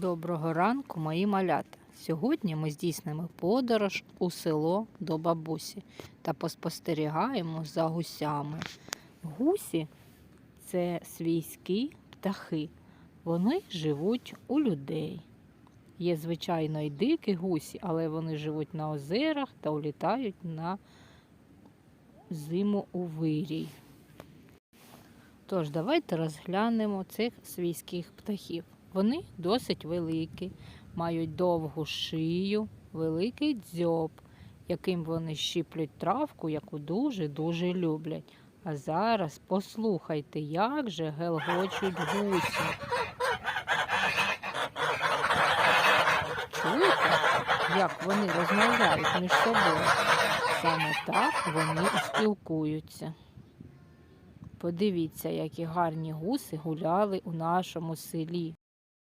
Доброго ранку, мої малята. Сьогодні ми здійснимо подорож у село до бабусі та поспостерігаємо за гусями. Гусі це свійські птахи. Вони живуть у людей. Є, звичайно, і дикі гусі, але вони живуть на озерах та улітають на зиму у вирій. Тож, давайте розглянемо цих свійських птахів. Вони досить великі, мають довгу шию, великий дзьоб, яким вони щіплють травку, яку дуже-дуже люблять. А зараз послухайте, як же гелгочуть гусі. Чуєте, як вони розмовляють між собою? Саме так вони і спілкуються. Подивіться, які гарні гуси гуляли у нашому селі.